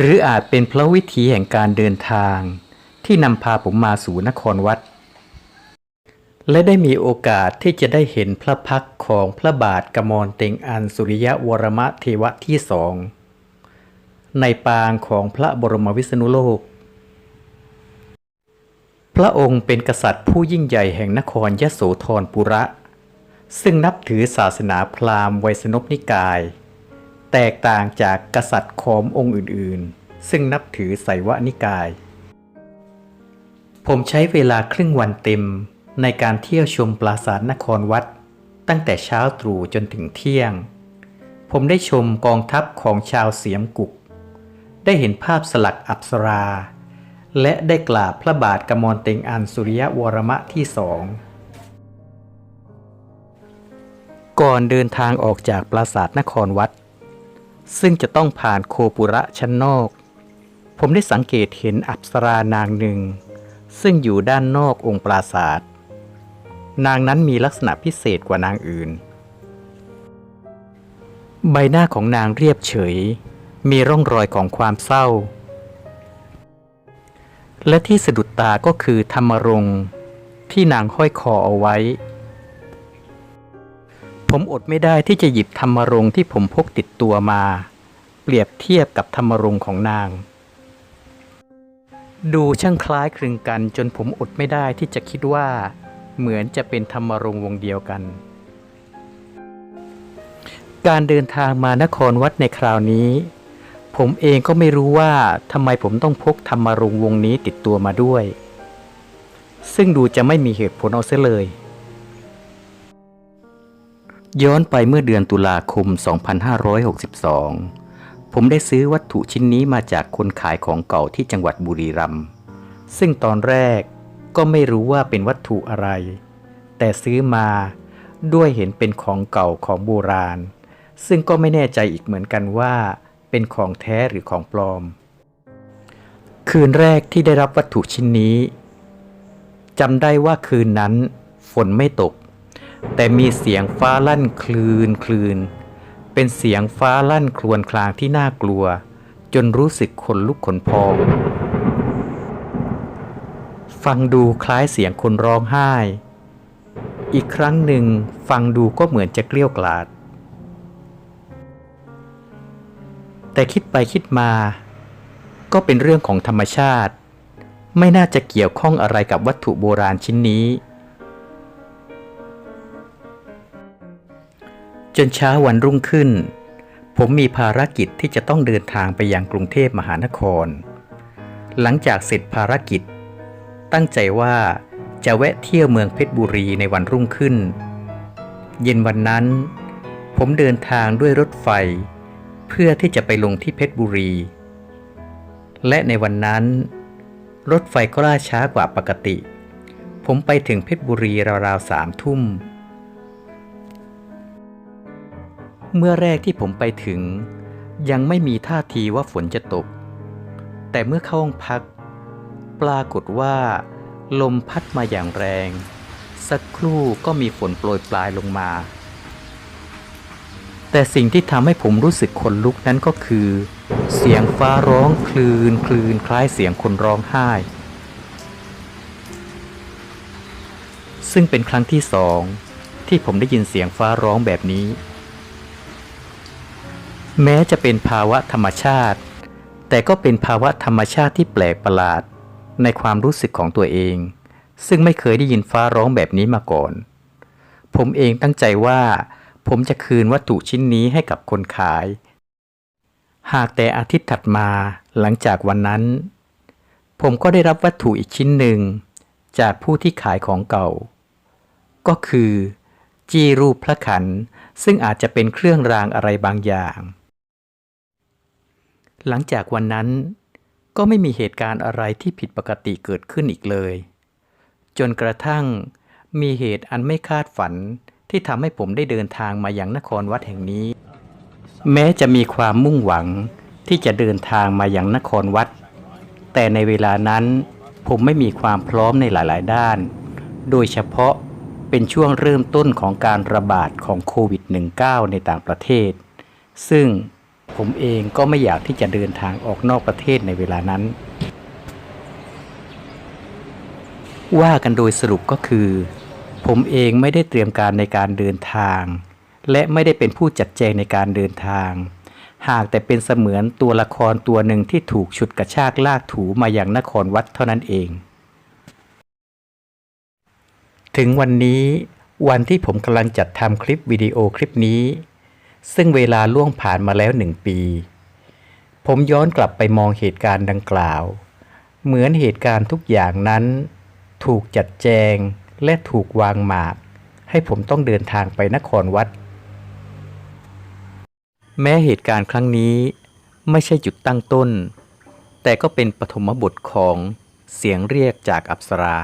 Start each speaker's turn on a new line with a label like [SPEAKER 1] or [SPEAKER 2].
[SPEAKER 1] หรืออาจเป็นเพราะวิถีแห่งการเดินทางที่นำพาผมมาสู่นครวัด และได้มีโอกาสที่จะได้เห็นพระพักของพระบาทกมรเต็งอันสุริยะวรมเทวะที่สองในปางของพระบรมวิษณุโลก พระองค์เป็นกษัตริย์ผู้ยิ่งใหญ่แห่งนครยโสธรปุระ ซึ่งนับถือศาสนาพราหมณ์ไวยสนพนิกาย แตกต่างจากกษัตริย์ขอมองค์อื่นๆ ซึ่งนับถือไสวนิกาย ผมใช้เวลาครึ่งวันเต็มในการเที่ยวชมปราสาทนครวัด ตั้งแต่เช้าตรู่จนถึงเที่ยง ผมได้ชมกองทัพของชาวเสียมกุก ได้เห็นภาพสลักอัปสรา และได้กราบพระบาทกมรเต็งอันสุริยวรมะที่สองก่อนเดินทางออกจากปราสาทนครวัด ซึ่งจะต้องผ่านโคปุระชั้นนอก ผมได้สังเกตเห็นอัปสรานางหนึ่ง ซึ่งอยู่ด้านนอกองค์ปราสาทนางนั้นมีลักษณะพิเศษกว่านางอื่น ใบหน้าของนางเรียบเฉย มีร่องรอยของความเศร้า และที่สะดุดตาก็คือธรรมรงที่นางห้อยคอเอาไว้ ผมอดไม่ได้ที่จะหยิบธรรมรงที่ผมพกติดตัวมา เปรียบเทียบกับธรรมรงของนาง ดูช่างคล้ายคลึงกันจนผมอดไม่ได้ที่จะคิดว่า เหมือนจะเป็นธรรมรงวงเดียวกัน การเดินทางมานครวัดในคราวนี้ ผมเองก็ไม่รู้ว่าทำไมผมต้องพกธรรมรงวงนี้ติดตัวมาด้วย ซึ่งดูจะไม่มีเหตุผลเอาเสียเลย ย้อนไปเมื่อเดือนตุลาคม 2562 ผมได้ซื้อวัตถุชิ้นนี้มาจากคนขายของเก่าที่จังหวัดบุรีรัมย์ ซึ่งตอนแรกก็ไม่รู้ว่าเป็นวัตถุอะไร แต่ซื้อมาด้วยเห็นเป็นของเก่าของโบราณ ซึ่งก็ไม่แน่ใจอีกเหมือนกันว่า เป็นของแท้หรือของปลอม คืนแรกที่ได้รับวัตถุชิ้นนี้จำได้ว่าคืนนั้นฝนไม่ตก แต่มีเสียงฟ้าลั่นคลืนคลืน เป็นเสียงฟ้าลั่นครวญครางที่น่ากลัว จนรู้สึกขนลุกขนพอง ฟังดูคล้ายเสียงคนร้องไห้ อีกครั้งหนึ่งฟังดูก็เหมือนจะเกลี้ยวกล่อดแต่คิดไปคิดมา ก็เป็นเรื่องของธรรมชาติ ไม่น่าจะเกี่ยวข้องอะไรกับวัตถุโบราณชิ้นนี้ จนเช้าวันรุ่งขึ้น ผมมีภารกิจที่จะต้องเดินทางไปยังกรุงเทพมหานคร หลังจากเสร็จภารกิจ ตั้งใจว่าจะแวะเที่ยวเมืองเพชรบุรีในวันรุ่งขึ้น เย็นวันนั้น ผมเดินทางด้วยรถไฟ เพื่อที่จะไปลงที่เพชรบุรี และในวันนั้น รถไฟก็ล่าช้ากว่าปกติ ผมไปถึงเพชรบุรีราวๆสามทุ่ม เมื่อแรกที่ผมไปถึง ยังไม่มีท่าทีว่าฝนจะตก แต่เมื่อเข้าห้องพัก ปรากฏว่า ลมพัดมาอย่างแรง สักครู่ก็มีฝนโปรยปลายลงมา แต่สิ่งที่ทำให้ผมรู้สึกขนลุกนั้นก็คือ เสียงฟ้าร้องคลืนคลืนคล้ายเสียงคนร้องไห้ ซึ่งเป็นครั้งที่สองที่ผมได้ยินเสียงฟ้าร้องแบบนี้ แม้จะเป็นภาวะธรรมชาติ แต่ก็เป็นภาวะธรรมชาติที่แปลกประหลาดในความรู้สึกของตัวเอง ซึ่งไม่เคยได้ยินฟ้าร้องแบบนี้มาก่อน ผมเองตั้งใจว่า ผมจะคืนวัตถุชิ้นนี้ให้กับคนขาย หากแต่อาทิตย์ถัดมาหลังจากวันนั้น ผมก็ได้รับวัตถุอีกชิ้นหนึ่ง จากผู้ที่ขายของเก่า ก็คือ จี้รูปพระขันซึ่งอาจจะเป็นเครื่องรางอะไรบางอย่าง หลังจากวันนั้น ก็ไม่มีเหตุการณ์อะไรที่ผิดปกติเกิดขึ้นอีกเลย จนกระทั่งมีเหตุอันไม่คาดฝันที่ทำให้ผมได้เดินทางมาอยังนครวัดแห่งนี้ แม้จะมีความมุ่งหวังที่จะเดินทางมาอยังนครวัด แต่ในเวลานั้นผมไม่มีความพร้อมในหลาย ๆ ด้าน โดยเฉพาะเป็นช่วงเริ่มต้นของการระบาดของโควิด -19 ในต่างประเทศ ซึ่ง ผมเองก็ไม่อยากที่จะเดินทางออกนอกประเทศในเวลานั้น ว่ากันโดยสรุปก็คือ ผมเองไม่ได้เตรียมการในการเดินทาง และไม่ได้เป็นผู้จัดแจงในการเดินทาง หากแต่เป็นเสมือนตัวละครตัวหนึ่งที่ถูกฉุดกระชากลากถูมาอย่างนครวัดเท่านั้นเอง ถึงวันนี้วันที่ผมกำลังจัดทำคลิปวิดีโอคลิปนี้ ซึ่งเวลาล่วงผ่านมาแล้วหนึ่งปี ผมย้อนกลับไปมองเหตุการณ์ดังกล่าว เหมือนเหตุการณ์ทุกอย่างนั้น ถูกจัดแจงและถูกวางหมาก ให้ผมต้องเดินทางไปนครวัด แม้เหตุการณ์ครั้งนี้ไม่ใช่จุดตั้งต้น แต่ก็เป็นปฐมบทของเสียงเรียกจากอัปสรา